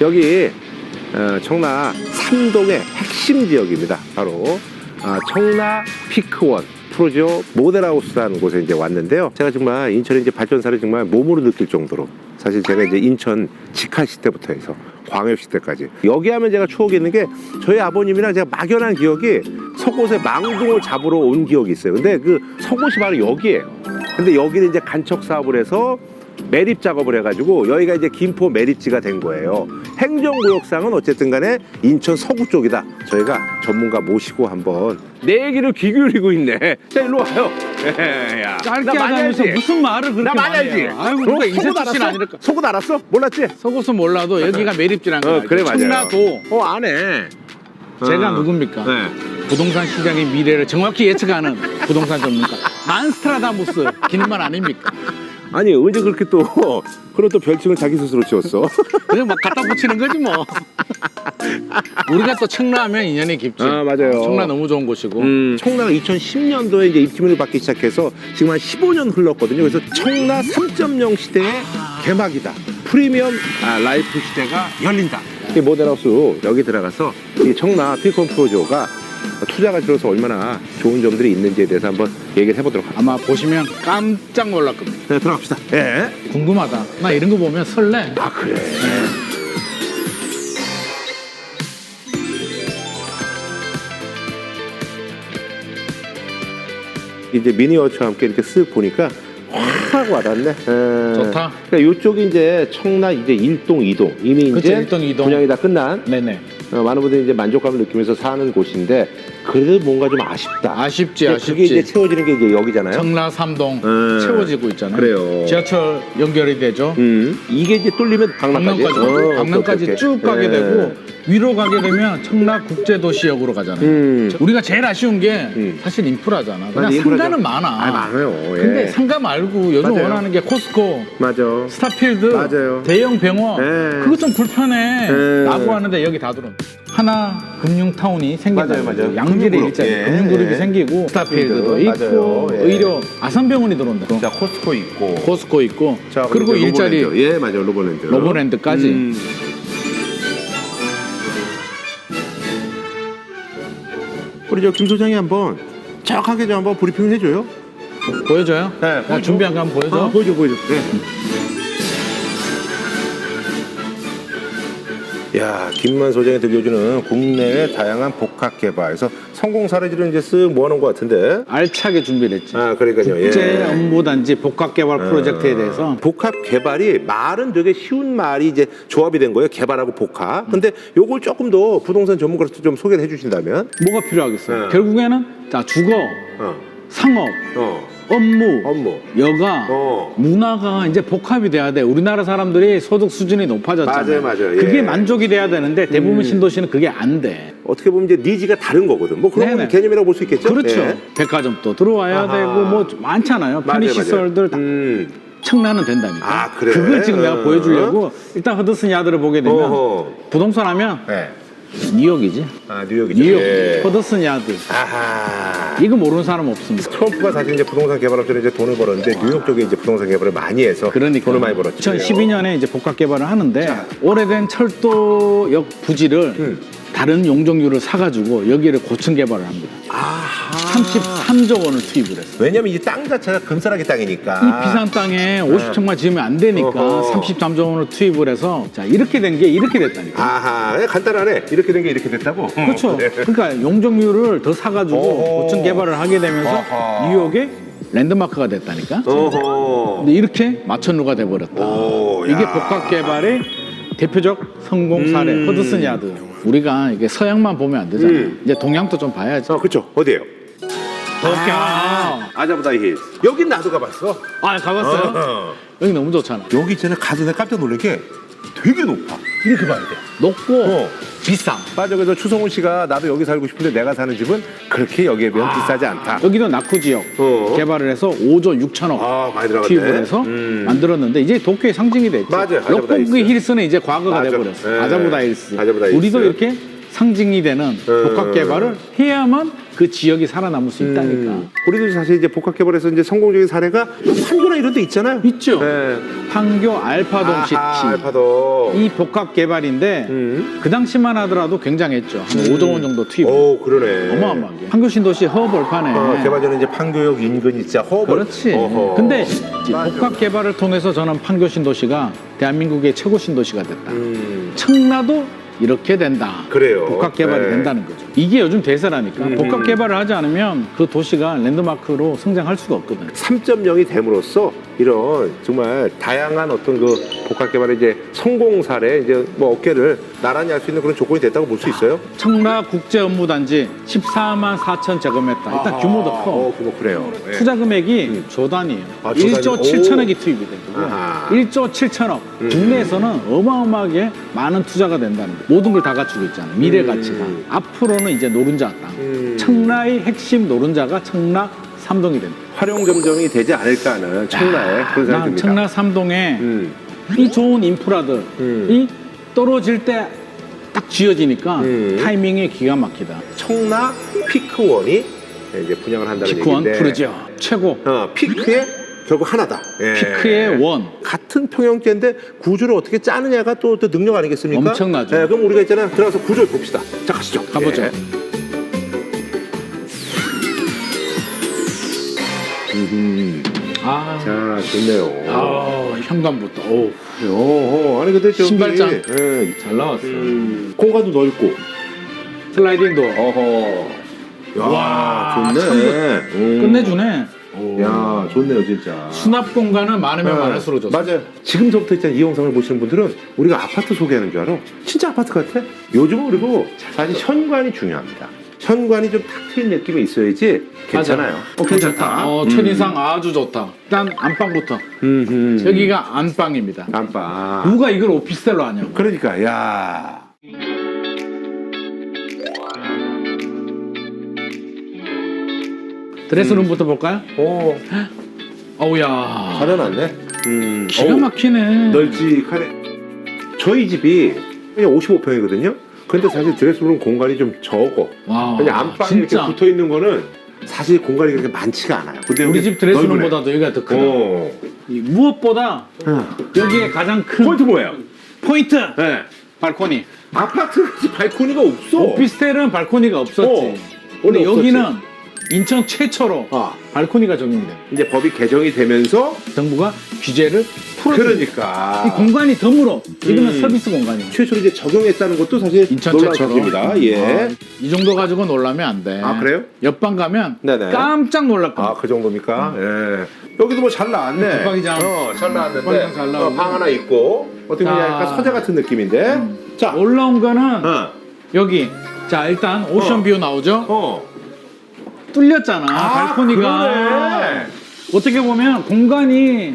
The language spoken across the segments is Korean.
여기 어, 청라 삼동의 핵심 지역입니다. 바로 아, 청라 피크원 프로지오 모델하우스라는 곳에 이제 왔는데요. 제가 정말 인천의 이제 발전사를 정말 몸으로 느낄 정도로 사실 제가 이제 인천 직할 시대부터 해서 광역 시대까지 여기 하면 제가 추억이 있는 게 저희 아버님이랑 제가 막연한 기억이 속옷에 망둥을 잡으러 온 기억이 있어요. 근데 그 속옷이 바로 여기예요. 근데 여기는 이제 간척 사업을 해서 매립 작업을 해가지고 여기가 이제 김포 매립지가 된 거예요. 행정구역상은 어쨌든 간에 인천 서구 쪽이다. 저희가 전문가 모시고 한번 내 얘기를 귀 기울이고 있네. 자, 일로 와요. 야, 짧게 나 많이 하다면서 알지? 무슨 말을 그렇게 나 많이 알지? 해요? 아이고 그럼 누가 속옷 이세철 씨는 알았어? 아니랄까 속옷 알았어? 몰랐지? 속옷은 몰라도 여기가 매립지라는 거 어, 알죠? 그래 맞아요. 청라도 어, 안 해. 제가 어. 누굽니까? 네. 부동산 시장의 미래를 정확히 예측하는 부동산 전문가 만스트라다무스 기능만 아닙니까? 아니 언제 그렇게 또 그런 또 별칭을 자기 스스로 지었어? 그냥 막 갖다 붙이는 거지 뭐. 우리가 또 청라하면 인연이 깊지. 아, 맞아요. 청라 너무 좋은 곳이고. 음, 청라가 2010년도에 이제 입지문을 받기 시작해서 지금 한 15년 흘렀거든요. 그래서 청라 3.0 시대의 개막이다. 프리미엄 아, 라이프 시대가 열린다. 이 모델하우스 여기 들어가서 이 청라 피콘 프로조가 투자가 들어서 얼마나 좋은 점들이 있는지에 대해서 한번 얘기를 해보도록 하겠습니다. 아마 보시면 깜짝 놀랄 겁니다. 네, 들어갑시다. 예. 궁금하다. 나 이런 거 보면 설레. 아 그래. 이제 미니어처와 함께 이렇게 쓱 보니까 확 와닿네. 에. 좋다. 그러니까 이쪽이 이제 청라 이제 1동, 2동 이미 그쵸, 이제 일동, 이동. 분양이 다 끝난 네네. 어, 많은 분들이 이제 만족감을 느끼면서 사는 곳인데 그래도 뭔가 좀 아쉽다. 아쉽지, 근데 그게 이제 아쉽지. 채워지는 게 이제 여기잖아요. 청라 삼동 음. 채워지고 있잖아요. 그래요. 지하철 연결이 되죠. 음, 이게 이제 뚫리면 강남까지. 강남까지 어, 오케이, 강남까지 오케이, 쭉 오케이. 가게 예. 되고 위로 가게 되면 청라 국제도시역으로 가잖아요. 음. 우리가 제일 아쉬운 게 음. 사실 인프라잖아. 그냥 맞아, 인프라죠. 상가는 많아. 아 많아요. 예. 근데 상가 말고 요즘 맞아요. 원하는 게 코스코, 맞아. 스타필드, 맞아요. 대형 병원 예. 그거 좀 불편해. 예. 라고 하는데 여기 다 들어. 하나 금융타운이 생긴다. 맞아요, 맞아요. 양질의 금융그룹. 일자리 예. 금융그룹이 예. 생기고 스타필드도 맞아요. 있고 예. 의료 아산병원이 들어온다. 자 코스코 있고. 코스코 있고 자, 그리고 이제 일자리 로보랜드. 예 맞아요 로보랜드. 로보랜드까지. 음. 우리 저 김 소장이 한번 정확하게 좀 한번 브리핑을 해줘요. 보여줘요? 네, 야, 보여줘. 준비한 거 한번 보여줘. 아, 보여줘 보여줘. 네. 야 김만 소장이 들려주는 국내의 다양한 복합 개발에서 성공 사례들은 이제 쓱 모아놓은 것 같은데. 알차게 준비를 했지. 아 그러니까요. 예. 국제 업무단지 복합개발 프로젝트에 대해서 복합 개발이 말은 되게 쉬운 말이 이제 조합이 된 거예요. 개발하고 복합. 근데 요걸 조금 더 부동산 전문가로서 좀 소개를 해주신다면. 뭐가 필요하겠어요? 네. 결국에는 자 주거, 어, 상업, 어, 업무, 업무. 여가, 어. 문화가 이제 복합이 돼야 돼. 우리나라 사람들이 소득 수준이 높아졌잖아요. 맞아요, 맞아요. 그게 예. 만족이 돼야 되는데 대부분 음. 신도시는 그게 안 돼. 어떻게 보면 이제 니즈가 다른 거거든. 뭐 그런 건 네네. 개념이라고 볼 수 있겠죠. 그렇죠. 예. 백화점도 들어와야 아하. 되고 뭐 많잖아요. 맞아요, 편의 시설들 다 맞아요. 음. 청라는 된다니까. 아, 그래? 그걸 지금 내가 어. 보여주려고 일단 허드슨 야드를 보게 되면 어허. 부동산 하면 네. 뉴욕이지. 아 뉴욕이죠. 뉴욕 예. 허드슨 야드. 아하. 이거 모르는 사람 없습니다. 트럼프가 사실 이제 부동산 개발업체로 이제 돈을 벌었는데 뉴욕 쪽에 이제 부동산 개발을 많이 해서 그러니까 돈을 많이 벌었죠. 2012년에 이제 복합 개발을 하는데 오래된 철도역 부지를 음. 다른 용적률을 사가지고 여기를 고층 개발을 합니다. 아하. 33조 원을 투입을 했어요. 왜냐면 이 땅 자체가 금싸라기 땅이니까. 이 비싼 땅에 50층만 지으면 안 되니까 아. 어허. 33조 원을 투입을 해서 자 이렇게 된 게 이렇게 됐다니까. 아하, 간단하네. 이렇게 된 게 이렇게 됐다고. 그렇죠. 네. 그러니까 용적률을 더 사가지고 어허. 고층 개발을 하게 되면서 어허. 뉴욕의 랜드마크가 됐다니까. 어허. 근데 이렇게 마천루가 돼버렸다. 오, 이게 야. 복합 개발의 대표적 성공 사례 음. 허드슨 야드. 우리가 이게 서양만 보면 안 되잖아. 음. 이제 동양도 좀 봐야죠. 어, 그렇죠. 어디예요? 아, 아자부다이 힐. 여긴 나도 가봤어. 아 가봤어요? 어. 여기 너무 좋잖아. 여기 있잖아. 가서 내가 깜짝 놀란 게 되게 높아. 이렇게 봐야 돼. 높고 어. 비싸. 맞아. 그래서 추성훈 씨가 나도 여기 살고 싶은데 내가 사는 집은 그렇게 여기에 비하면 비싸지 않다. 여기도 낙후 지역 어. 개발을 해서 5조 6천억 아, 많이 들어갔네. 투입을 해서 음. 만들었는데 이제 도쿄의 상징이 됐죠. 맞아요. 힐스. 힐스는 이제 과거가 맞아. 돼버렸어. 예. 아자부다 힐스. 아자부다 힐스. 우리도 이렇게 상징이 되는 음. 복합 개발을 해야만 그 지역이 살아남을 수 있다니까. 음. 우리도 사실 이제 복합 개발에서 이제 성공적인 사례가 판교나 이런 데 있잖아요. 있죠. 네. 판교 알파동 아하, 시티. 알파도. 이 복합 개발인데 음. 그 당시만 하더라도 굉장했죠. 한 5조 원 정도 투입. 오, 그러네. 어마어마하게. 판교 신도시 허벌판에. 어, 개발 전에 이제 판교역 인근이 진짜 허벌. 그렇지. 어허. 근데 이 맞아. 복합 개발을 통해서 저는 판교 신도시가 대한민국의 최고 신도시가 됐다. 음. 청라도 이렇게 된다. 그래요. 복합 개발이 네. 된다는 거죠. 이게 요즘 대세라니까. 음. 복합 개발을 하지 않으면 그 도시가 랜드마크로 성장할 수가 없거든. 3.0이 됨으로써 이런 정말 다양한 어떤 그 복합 개발의 이제 성공 사례 이제 뭐 어깨를 나란히 할 수 있는 그런 조건이 됐다고 볼 수 있어요. 청라 국제 업무 단지 14만 4천 제곱미터. 일단 아하. 규모도 커. 어, 규모 그래요. 예. 투자 금액이 조 단위예요. 아, 조 1조 단위. 7천억이 투입이 되고 아하. 1조 7천억. 음. 국내에서는 어마어마하게 많은 투자가 된다는 거. 모든 걸 다 갖추고 있잖아요. 미래 음. 가치가. 앞으로는 이제 노른자 땅. 음. 청라의 핵심 노른자가 청라 삼동이 됩니다. 활용 점정이 되지 않을까 하는 청라의 그런 생각이 난 듭니다. 청라 삼동에 음. 이 좋은 인프라들이 음. 떨어질 때딱 쥐어지니까 음. 타이밍이 기가 막히다. 청라 피크원이 이제 분양을 한다는 피크원 얘기인데 푸르지오 최고. 어, 피크의 결국 하나다. 예. 피크의 원. 같은 평형계인데 구조를 어떻게 짜느냐가 또, 또 능력 아니겠습니까? 엄청나죠. 예, 그럼 우리가 있잖아 들어가서 구조를 봅시다. 자 가시죠. 가보죠. 예. 아, 자 좋네요. 아 현관부터. 오, 어, 어, 아니 근데 저기 신발장. 예, 잘 나왔어. 음, 공간도 넓고. 슬라이딩 도어. 어허. 야, 와, 좋네. 음. 끝내주네. 야, 좋네요, 진짜. 수납 공간은 많으면 네. 많을수록 좋다. 맞아요. 지금서부터 있잖아, 이 영상을 보시는 분들은 우리가 아파트 소개하는 줄 알아. 진짜 아파트 같아. 요즘은 그리고 사실 현관이 중요합니다. 현관이 좀 탁 트인 느낌이 있어야지 괜찮아요. 어, 괜찮다. 어, 첫인상 아주 좋다. 일단 안방부터. 음, 음. 여기가 안방입니다. 안방. 누가 이걸 오피스텔로 하냐고. 그러니까, 야. 드레스룸부터 볼까요? 오, 어우야. 잘해놨네. 음, 기가 어우, 막히네. 널찍하네. 저희 집이 그냥 55평이거든요. 근데 사실 드레스룸 공간이 좀 적어. 와. 그냥 안방이 아, 진짜. 이렇게 붙어 있는 거는 사실 공간이 그렇게 많지가 않아요. 근데 우리 집 드레스룸보다도 여기가 더 크다. 어. 이 무엇보다 여기에 가장 큰 포인트 뭐예요? 포인트. 네. 발코니. 아파트 발코니가 없어. 오피스텔은 발코니가 없었지. 어. 근데 원래 없었지. 여기는 인천 최초로 아, 발코니가 적용돼. 이제 법이 개정이 되면서 정부가 규제를 풀어줍니다. 그러니까 이 공간이 덤으로 이거는 음. 서비스 공간이에요. 최초로 이제 적용했다는 것도 사실 인천 놀라운 최초로. 사실입니다. 예. 아, 이 정도 가지고 놀라면 안 돼. 아, 그래요? 옆방 가면 네네. 깜짝 놀랄 거야. 아, 그 정도입니까? 예. 여기도 뭐 잘 나왔네. 붙박이장. 어, 잘 나왔는데. 붙박이장 잘 나오고. 어, 방 하나 있고. 어떻게 보면 자. 약간 서재 같은 느낌인데. 자, 올라온 거는 어. 여기. 자 일단 오션뷰 나오죠. 어. 뚫렸잖아 아, 발코니가. 그러네. 어떻게 보면 공간이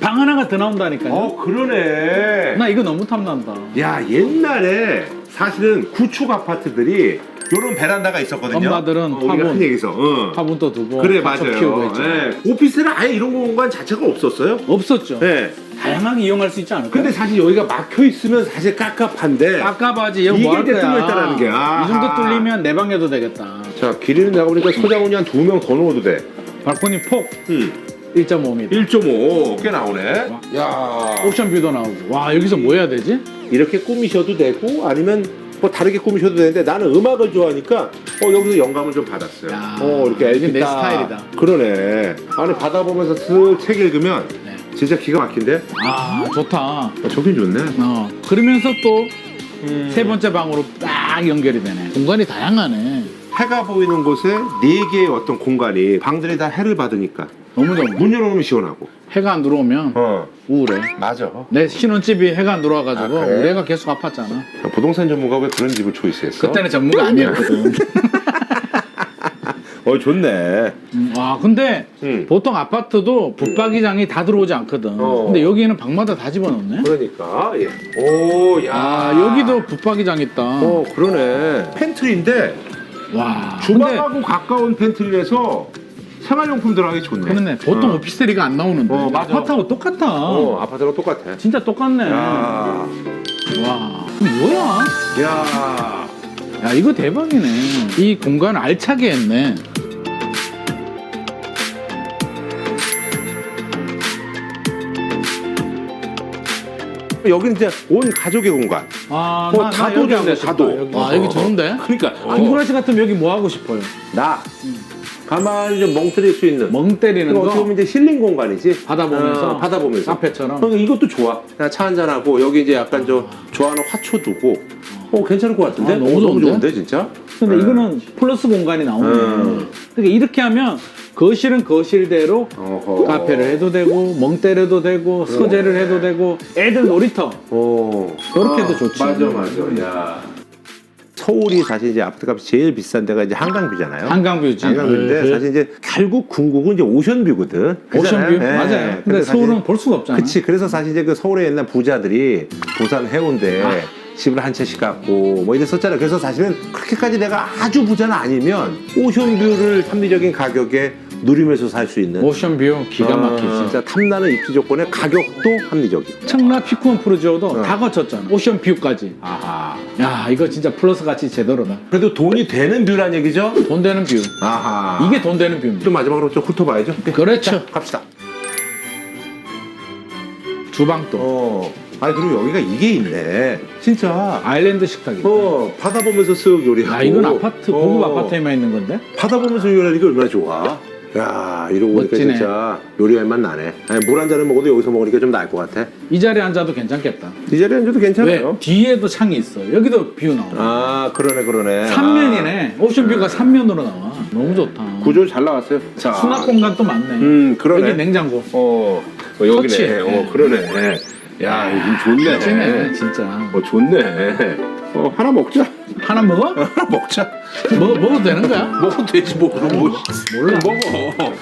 방 하나가 더 나온다니까요. 어, 그러네. 나 이거 너무 탐난다. 야, 옛날에 사실은 구축 아파트들이 요런 베란다가 있었거든요. 엄마들은 어, 우리가 화분. 큰 얘기서. 어. 화분도 두고 그래, 가축 맞아요. 키우고 했죠. 예. 오피스는 아예 이런 공간 자체가 없었어요. 없었죠. 예. 다양하게 이용할 수 있지 않을까? 근데 사실 여기가 막혀 있으면 사실 깝깝한데. 깝깝하지 이게 뭐할 이제 거야? 뚫려있다라는 게. 아하. 이 정도 뚫리면 내 방에도 되겠다. 자, 길이는 내가 보니까 서장훈이 한 두 명 더 넣어도 돼. 발코니 폭 음. 1.5m. 1.5. 꽤 나오네. 야. 옵션뷰도 나오고. 와 여기서 뭐 해야 되지? 이렇게 꾸미셔도 되고 아니면 뭐 다르게 꾸미셔도 되는데 나는 음악을 좋아하니까 어 여기서 영감을 좀 받았어요. 야, 어 이렇게 이게 내 엘피타. 스타일이다. 그러네. 안에 바다 보면서 슬책 읽으면 네. 진짜 기가 막힌데. 아 좋다. 어, 저긴 좋네. 어 그러면서 또세 음. 번째 방으로 딱 연결이 되네. 공간이 다양하네. 해가 보이는 곳에 네 개의 어떤 공간이 방들이 다 해를 받으니까 너무 좋네. 문 열어놓으면 시원하고. 해가 안 들어오면 어 우울해. 맞아. 내 신혼집이 해가 안 들어와가지고 아, 그래? 우리 애가 계속 아팠잖아. 부동산 전문가 왜 그런 집을 초이스했어? 그때는 전문가 아니었거든. 어 좋네. 음, 와 근데 음. 보통 아파트도 붙박이장이 다 들어오지 않거든. 어. 근데 여기는 방마다 다 집어넣네. 그러니까 예. 오, 야. 아 여기도 붙박이장 있다. 어 그러네. 팬트리인데 와. 주방하고 가까운 팬트리라서 생활용품 들어가기 좋네. 그러네. 보통 어. 오피스텔이가 안 나오는데 어, 맞아. 아파트하고 똑같아. 어 아파트랑 똑같아. 진짜 똑같네. 야, 와. 뭐야? 야. 야 이거 대박이네. 이 공간 알차게 했네. 여기는 이제 온 가족의 공간. 아, 어, 나, 나 다도 여기 하고 싶다. 다도. 여기. 아 여기 좋은데? 그러니까 김구라 씨 같으면 여기 뭐 하고 싶어요? 나 가만히 좀 멍 때릴 수 있는. 멍 때리는 어떻게 거 보면 이제 힐링 공간이지. 바다 보면서? 어, 바다 보면서. 카페처럼. 그러니까 이것도 좋아. 그냥 차 한잔 하고 여기 이제 약간 저 좋아하는 화초 두고. 어 괜찮을 것 같은데. 아, 너무 어, 좋은데? 좋은데 진짜. 근데 네. 이거는 플러스 공간이 나오네. 음. 그러니까 이렇게 하면 거실은 거실대로 어허. 카페를 해도 되고 멍 때려도 되고 서재를 해도 되고 애들 놀이터 어. 그렇게 해도 좋지. 맞아 맞아. 야. 서울이 사실 이제 아파트값이 제일 비싼 데가 이제 한강뷰잖아요. 한강뷰지. 한강뷰인데 네. 사실 이제 결국 궁극은 이제 오션뷰거든. 오션뷰 그잖아요. 네. 맞아요. 근데 근데 서울은 볼 수가 없잖아. 그치. 그래서 사실 이제 그 서울의 옛날 부자들이 부산 해운대 아. 집을 한 채씩 갖고 뭐 이랬었잖아요. 그래서 사실은 그렇게까지 내가 아주 부자는 아니면 오션뷰를 합리적인 가격에 누리면서 살 수 있는 오션뷰 기가 막히지. 어, 진짜 탐나는 입지 조건에 가격도 합리적이고. 청라 피쿠원 프로지오도 어. 다 거쳤잖아. 오션 뷰까지. 아하. 야 이거 진짜 플러스 가치 제대로다. 그래도 돈이 되는 뷰란 얘기죠? 돈 되는 뷰. 아하. 이게 돈 되는 뷰입니다. 좀 마지막으로 좀 훑어봐야죠. 그렇죠. 자, 갑시다. 주방도 어. 아니 그리고 여기가 이게 있네. 진짜. 아일랜드 식탁이. 어 바다 보면서 쓱 요리하고. 야 이건 아파트 고급 어, 아파트에만 있는 건데? 바다 보면서 요리하는 게 얼마나 좋아. 야 이러고 보니까 멋지네. 진짜 요리할 맛 나네. 물한 잔을 먹어도 여기서 먹으니까 좀 나을 것 같아. 이 자리에 앉아도 괜찮겠다. 이 자리에 앉아도 왜? 괜찮아요. 뒤에도 창이 있어. 여기도 뷰 나와. 아 그러네 그러네. 삼면이네. 오션뷰가 삼면으로 나와. 너무 좋다. 아, 구조 잘 나왔어요. 자. 수납 공간도 많네. 음 그러네. 여기 냉장고. 어, 어 여기네. 터치. 어 그러네. 야 이거 좋네. 멋지네, 진짜. 어 좋네. 어 하나 먹자. 하나 먹어? 먹자. 먹, 먹어도 되는 거야? 먹어도 되지 뭐 뭐. 몰라. 먹어.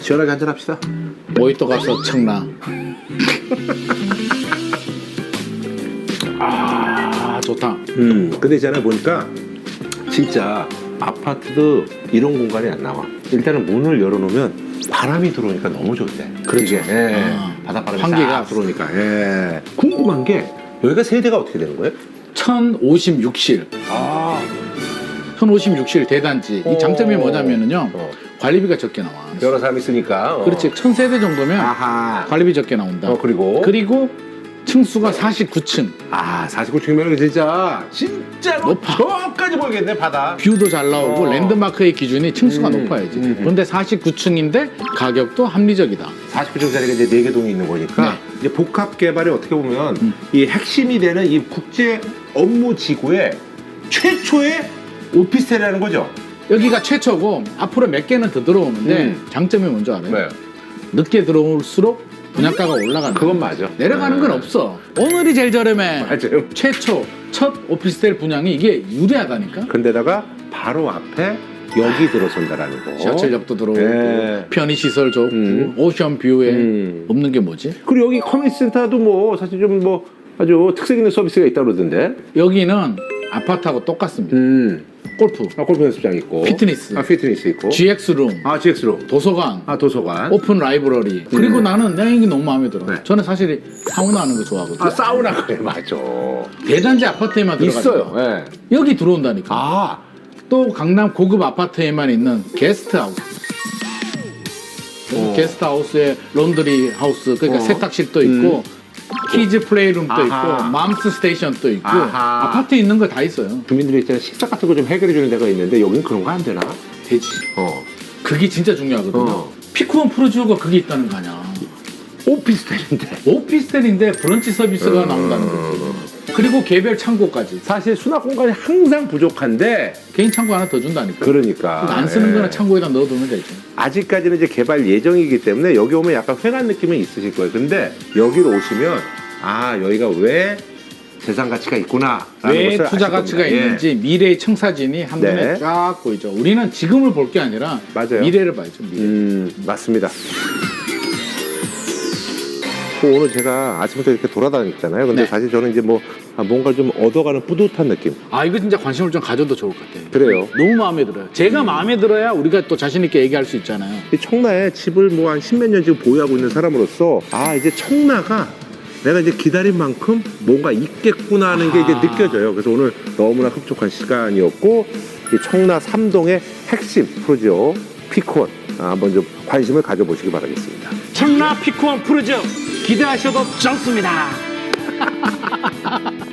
시원하게 한잔 합시다. 모히또 가서 청라. 아, 좋다. 음. 근데 있잖아 보니까 진짜 아파트도 이런 공간이 안 나와. 일단은 문을 열어놓으면 바람이 들어오니까 너무 좋대. 그러게. 예. 아, 바닷바람이 환기가. 싹 들어오니까. 예. 궁금한 게 여기가 세대가 어떻게 되는 거예요? 1056실. 아. 1056실 대단지. 이 장점이 뭐냐면은요. 어. 관리비가 적게 나와. 여러 사람이 있으니까. 어. 그렇지. 1000세대 정도면 아하. 관리비 적게 나온다. 어 그리고 그리고 층수가 49층. 아 49층이면 진짜 진짜로 높아. 저까지 보이겠네 바다. 뷰도 잘 나오고 어. 랜드마크의 기준이 층수가 음, 높아야지. 음. 그런데 49층인데 가격도 합리적이다. 49층짜리가 이제 네 개 동이 있는 거니까 네. 이제 복합 개발이 어떻게 보면 음. 이 핵심이 되는 이 국제 업무 지구의 최초의 오피스텔이라는 거죠. 여기가 최초고 앞으로 몇 개는 더 들어오는데 음. 장점이 뭔지 알아요? 네. 늦게 들어올수록 분양가가 올라가는 그건 맞아. 내려가는 건 없어. 오늘이 제일 저렴해. 맞아요. 최초 첫 오피스텔 분양이 이게 유리하다니까. 근데다가 바로 앞에 여기 들어선다라는 거. 지하철역도 들어오고 네. 편의시설 좋고 음. 오션 뷰에 음. 없는 게 뭐지? 그리고 여기 커뮤니티 센터도 뭐 사실 좀 뭐 아주 특색 있는 서비스가 있다 그러던데. 여기는 아파트하고 똑같습니다. 음. 골프, 아, 골프 연습장 있고. 피트니스. 아, 피트니스 있고. GX룸, 아, GX로. 도서관, 아, 도서관. 오픈 라이브러리. 그리고 나는 내가 이게 너무 마음에 들어. 네. 저는 사실 사우나 하는 거 좋아하거든요. 아, 사우나 그래, 맞아. 대단지 아파트에만 들어가 있어요. 예. 여기 들어온다니까. 아, 또 강남 고급 아파트에만 있는 게스트하우스. 어. 게스트하우스에 론드리 하우스, 그러니까 어. 세탁실도 있고 키즈 플레이룸도 아하. 있고 맘스 스테이션도 있고 아하. 아파트에 있는 거 다 있어요. 주민들이 있잖아 식사 같은 거 좀 해결해 주는 데가 있는데 여긴 그런 거 안 되나? 되지. 어. 그게 진짜 중요하거든요. 어. 피크원 프로지오가 그게 있다는 거 아니야. 오피스텔인데. 오피스텔인데 브런치 서비스가 음. 나온다는 거지. 그리고 개별 창고까지. 사실 수납 공간이 항상 부족한데 개인 창고 하나 더 준다니까. 그러니까 안 쓰는 예. 거는 창고에다 넣어두면 되죠. 아직까지는 이제 개발 예정이기 때문에 여기 오면 약간 휑한 느낌은 있으실 거예요. 근데 여기로 오시면 아 여기가 왜 재산 가치가 있구나. 왜 투자 가치가 있는지 미래의 청사진이 한눈에 예. 네. 쫙 보이죠. 우리는 지금을 볼 게 아니라 맞아요. 미래를 봐야죠. 미래. 음, 맞습니다. 또 오늘 제가 아침부터 이렇게 돌아다녔잖아요. 근데 네. 사실 저는 이제 뭐 아, 뭔가 좀 얻어가는 뿌듯한 느낌. 아 이거 진짜 관심을 좀 가져도 좋을 것 같아요. 그래요. 너무 마음에 들어요. 제가 마음에 들어야 우리가 또 자신 있게 얘기할 수 있잖아요. 이 청라에 집을 뭐 한 십몇 년 지금 보유하고 있는 사람으로서 아 이제 청라가 내가 이제 기다린 만큼 뭔가 있겠구나 하는 게 이제 아. 느껴져요. 그래서 오늘 너무나 흡족한 시간이었고 이 청라 삼동의 핵심 프로죠 피콘 아, 한번 좀 관심을 가져보시기 바라겠습니다. 청라 피크원 프로젝트 기대하셔도 좋습니다.